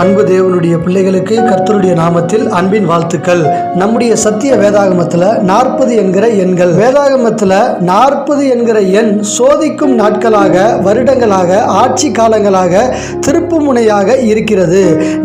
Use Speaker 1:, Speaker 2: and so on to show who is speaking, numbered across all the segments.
Speaker 1: அன்பு தேவனுடைய பிள்ளைகளுக்கு கர்த்தருடைய நாமத்தில் அன்பின் வாழ்த்துக்கள். நம்முடைய சத்திய வேதாகமத்தில் நாற்பது என்கிற எண்கள். வேதாகமத்தில் நாற்பது என்கிற எண் சோதிக்கும் நாட்களாக வருடங்களாக ஆட்சி காலங்களாக திருப்பு முனையாக இருக்கிறது.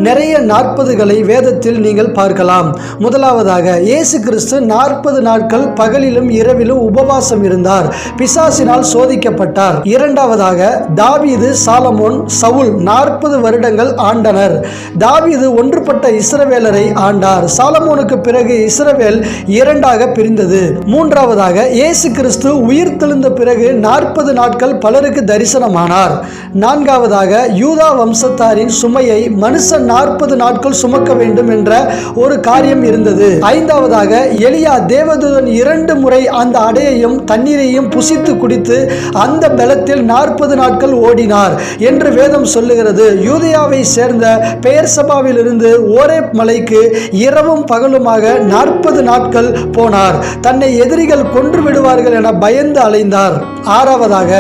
Speaker 1: நிறைய நாற்பதுகளை வேதத்தில் நீங்கள் பார்க்கலாம். முதலாவதாக இயேசு கிறிஸ்து நாற்பது நாட்கள் பகலிலும் இரவிலும் உபவாசம் இருந்தார். பிசாசினால் சோதிக்கப்பட்டார். இரண்டாவதாக தாவீது சாலமோன் சவுல் நாற்பது வருடங்கள் ஆண்டனர். தாவீது ஒன்றுபட்ட இஸ்ரவேலரை ஆண்டார். சாலமோனுக்கு பிறகு இஸ்ரவேல் இரண்டாக பிரிந்தது. மூன்றாவதாக இயேசு கிறிஸ்து உயிர் தெழுந்த பிறகு நாற்பது நாட்கள் பலருக்கு தரிசனமானார். நான்காவதாக யூதா வம்சத்தாரின் சுமையை மனுஷன் நாற்பது நாட்கள் சுமக்க வேண்டும் என்ற ஒரு காரியம் இருந்தது. ஐந்தாவதாக எலியா தேவதூதன் இரண்டு முறை அந்த அடையையும் தண்ணீரையும் புசித்து குடித்து அந்த பலத்தில் நாற்பது நாட்கள் ஓடினார் என்று வேதம் சொல்லுகிறது. யூதியாவை சேர்ந்த பெயர் சபாவில் இருந்து ஓரேப் மலைக்கு இரவும் பகலுமாக நாற்பது நாட்கள் போனார். தன்னை எதிரிகள் கொன்று விடுவார்கள் என பயந்து அலைந்தார். ஆறாவதாக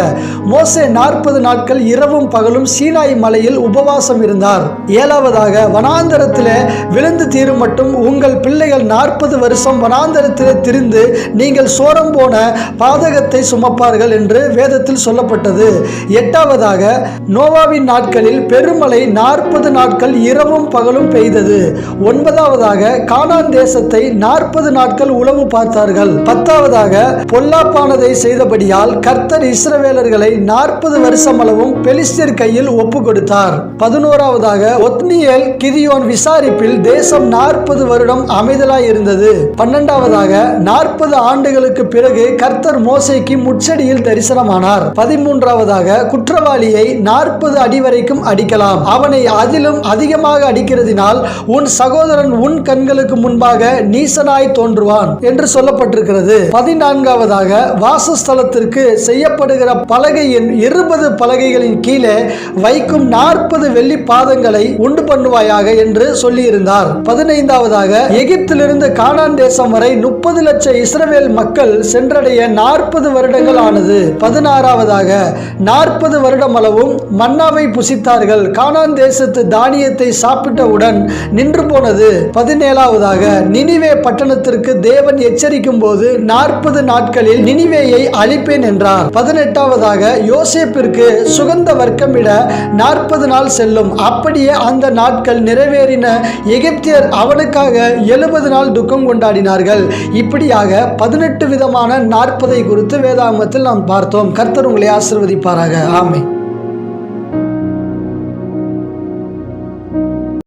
Speaker 1: மோசே நாற்பது நாட்கள் இரவும் பகலும் சீனாய் மலையில் உபவாசம் இருந்தார். ஏழாவதாக வனாந்தரத்தில் விழுந்து தீரும் மட்டும் உங்கள் பிள்ளைகள் நாற்பது வருஷம் வனாந்தரத்தில் திரிந்து நீங்கள் சோரம் போன பாதகத்தை சுமப்பார்கள் என்று வேதத்தில் சொல்லப்பட்டது. எட்டாவதாக நோவாவின் நாட்களில் பெருமலை நாற்பது நாட்கள் இரவும் பகலும் பெய்தது. ஒன்பதாவதாக கானான் தேசத்தை நாற்பது நாட்கள் உளவு பார்த்தார்கள். பத்தாவதாக பொல்லாப்பானதை செய்தபடியால் கர்த்தர் இஸ்ரவேலர்களை நாற்பது வருஷம் அளவும் பெலிஸ்தர் கையில் ஒப்பு கொடுத்தார் பதினோராவதாக ஒத்னியல் கிதியோன் விசாரிப்பில் தேசம் நாற்பது வருடம் அமைதலாய் இருந்தது பன்னெண்டாவதாக நாற்பது ஆண்டுகளுக்கு பிறகு கர்த்தர் மோசைக்கு முச்சடியில் தரிசனமானார். பதிமூன்றாவதாக குற்றவாளியை நாற்பது அடி வரைக்கும் அடிக்கலாம். அவனை அதிலும் அதிகமாக அடிக்கிறதினால் உன் சகோதரன் உன் கண்களுக்கு முன்பாக நீசனாய் தோன்றுவான் என்று சொல்லப்பட்டிருக்கிறது. பதினான்காவதாக வாசஸ்தலத்திற்கு செய்யப்படுகிற பலகையின் இருபது பலகைகளின் கீழே வைக்கும் நாற்பது வெள்ளி பாதங்களை உண்டு பண்ணுவாயாக என்று சொல்லியிருந்தார். பதினைந்தாவதாக எகிப்திலிருந்து கானான் தேசம் வரை முப்பது லட்சம் இஸ்ரவேல் மக்கள் சென்றடைய நாற்பது வருடங்கள் ஆனது பதினாறாவதாக நாற்பது வருடம் அளவும் மன்னாவை புசித்தார்கள். கானான் தேசத்து தானியத்தை சாப்பிட்டவுடன் நின்று போனது. பதினேழாவதாக நினிவே பட்டணத்திற்கு தேவன் எச்சரிக்கும் போது நாற்பது நாட்களில் நினிவேயை அழிப்பேன் என்றார். பதினெட்டாவதாக யோசேப்பிற்கு சுகந்த வர்க்கமிட நாற்பது நாள் செல்லும். அப்படியே அந்த நாட்கள் நிறைவேறின எகிப்தியர் அவனுக்காக எழுபது நாள் துக்கம் கொண்டாடினார்கள். இப்படியாக பதினெட்டு விதமான நாற்பதை குறித்து வேதாகமத்தில் நாம் பார்த்தோம். கர்த்தர் உங்களை ஆசிர்வதிப்பாராக. ஆமை